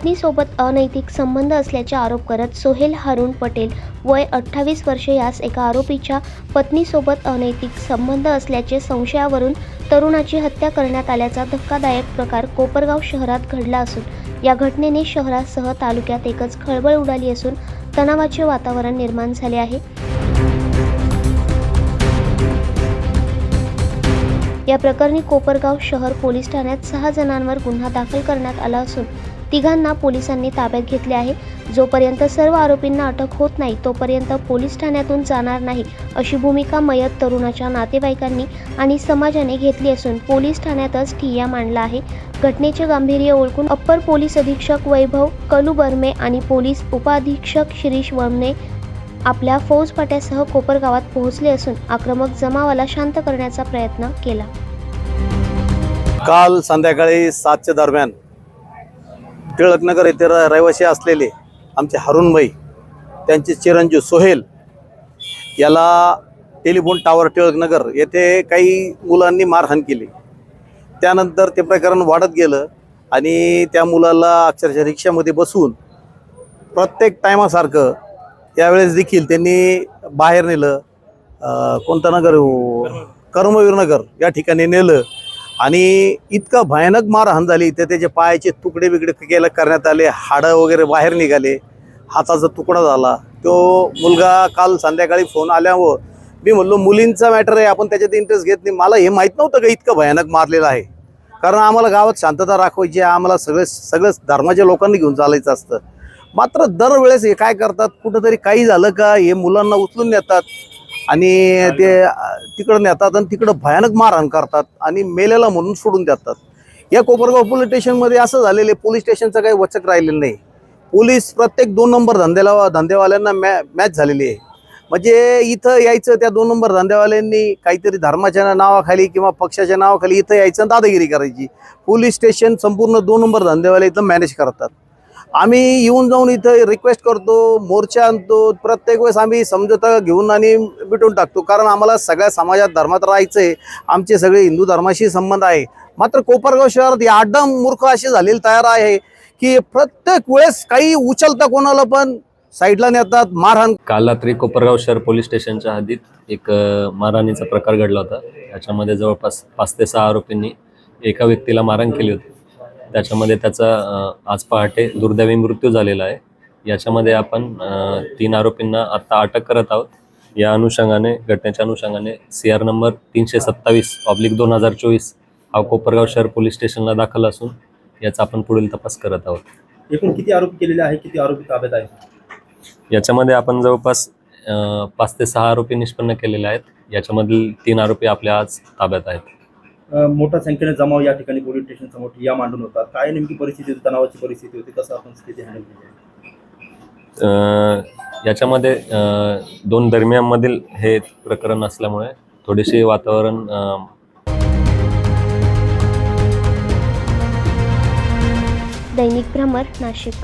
पत्नीसोबत अनैतिक संबंध असल्याचे आरोप करत सोहेल हारून पटेल वय अठ्ठावीस वर्ष यास एका आरोपीच्या पत्नीसोबत अनैतिक संबंध असल्याचे संशयावरून तरुणाची हत्या करण्यात आल्याचा धक्कादायक प्रकार कोपरगाव शहरात घडला असून या घटनेने शहरासह तालुक्यात एकच खळबळ उडाली असून तणावाचे वातावरण निर्माण झाले आहे. या प्रकरणी कोपरगाव शहर पोलीस ठाण्यात सहा जणांवर गुन्हा दाखल करण्यात आला असून तिघांना पोलिसांनी ताब्यात घेतले आहे. जोपर्यंत सर्व आरोपींना अटक होत नाही तोपर्यंत पोलीस ठाण्यातून जाणार नाही अशी भूमिका मयत तरुणाच्या नातेवाईकांनी आणि समाजाने घेतली असून पोलीस ठाण्यातच ठिय्या मांडला आहे. घटनेचे गांभीर्य ओळखून अप्पर पोलीस अधीक्षक वैभव कलुबर्मे आणि पोलीस उपअधीक्षक शिरीष वमने आपल्या फौजपाट्यासह कोपरगावात पोहोचले असून आक्रमक जमावाला शांत करण्याचा प्रयत्न केला. काल संध्याकाळी सातच्या दरम्यान टिळकनगर येथे र- रहिवासी असलेले आमचे हरुणभाई त्यांचे चिरंजीव सोहेल याला टेलिफोन टावर टिळकनगर येथे काही मुलांनी मारहाण केली. त्यानंतर ते प्रकरण वाढत गेलं आणि त्या मुलाला अक्षरशः रिक्षामध्ये बसवून प्रत्येक टायमासारखं यावेळेस देखील त्यांनी बाहेर नेलं कोणतं नगर हो? कर्मवीर नगर या ठिकाणी नेलं. आणि इतका भयानक मारहाण झाली. तर त्याचे पायाचे तुकडे बिकडे केलं करण्यात आले हाडं वगैरे बाहेर निघाले. हाताचा तुकडा झाला. तो मुलगा काल संध्याकाळी फोन आल्यावर मी म्हणलो मुलींचा मॅटर आहे आपण त्याच्यात इंटरेस्ट घेत नाही. मला हे माहीत नव्हतं का इतकं भयानक मारलेलं आहे. कारण आम्हाला गावात शांतता राखवायची आम्हाला सगळे सगळ्याच धर्माच्या लोकांनी घेऊन चालायचं असतं. मात्र दरवेळेस हे काय करतात? कुठंतरी काही झालं का? हे मुलांना उचलून नेतात. आणि ते तिकडं नेतात आणि तिकडं भयानक मारहाण करतात आणि मेलेला म्हणून सोडून देतात. या कोपरगाव पोलीस स्टेशनमध्ये असं झालेलं आहे पोलीस स्टेशनचं काही वचक राहिलेलं नाही. पोलीस प्रत्येक दोन नंबर धंद्याला धंदेवाल्यांना मॅ मॅच झालेली आहे. म्हणजे इथं यायचं त्या दोन नंबर धंदेवाल्यांनी काहीतरी धर्माच्या नावाखाली किंवा पक्षाच्या नावाखाली इथं यायचं आणि दादागिरी करायची. पोलीस स्टेशन संपूर्ण दोन नंबर धंदेवाले इथं मॅनेज करतात. आम्ही येऊन जाऊन इथं रिक्वेस्ट करतो मोर्चा आणतो प्रत्येक वेळेस आम्ही समजोता घेऊन आणि मिटून टाकतो. कारण आम्हाला सगळ्या समाजात धर्मात राहायचं आहे आमचे सगळे हिंदू धर्माशी संबंध आहे. मात्र कोपरगाव शहरात या आडम मूर्ख असे झालेले तयार आहे की प्रत्येक वेळेस काही उचलता कोणाला पण साईडला नेतात मारहाण. काल रात्री कोपरगाव शहर पोलीस स्टेशनच्या हद्दीत एक मारहाणीचा प्रकार घडला होता. याच्यामध्ये जवळपास पाच ते सहा आरोपींनी एका व्यक्तीला मारहाण केली होती. त्याच्यामध्ये त्याचा आज पहाटे दुर्दैवी मृत्यू झालेला आहे. याच्यामध्ये आपण तीन आरोपींना आता अटक करत आहोत. या अनुषंगाने घटनेच्या अनुषंगाने सी आर नंबर तीनशे सत्तावीस ऑब्लिक दोन हजार चोवीस हा कोपरगाव शहर पोलीस स्टेशनला दाखल असून याचा आपण पुढील तपास करत आहोत. एकूण किती आरोपी केलेले आहे किती आरोपी ताब्यात आहे याच्यामध्ये आपण जवळपास पाच ते सहा आरोपी निष्पन्न केलेले आहेत. याच्यामधील तीन आरोपी आपल्या आज ताब्यात आहेत. मोठ्या संख्येने जमाव या ठिकाणी पोलीस स्टेशन समोर या मांडून होता काय नेमकी परिस्थिती होती? तणावाची परिस्थिती होती? कसं आपण स्थिती हँडल केली? याच्यामध्ये दोन दरम्यानमधील हे प्रकरण असल्यामुळे थोडेसे वातावरण दैनिक भ्रमर नाशिक.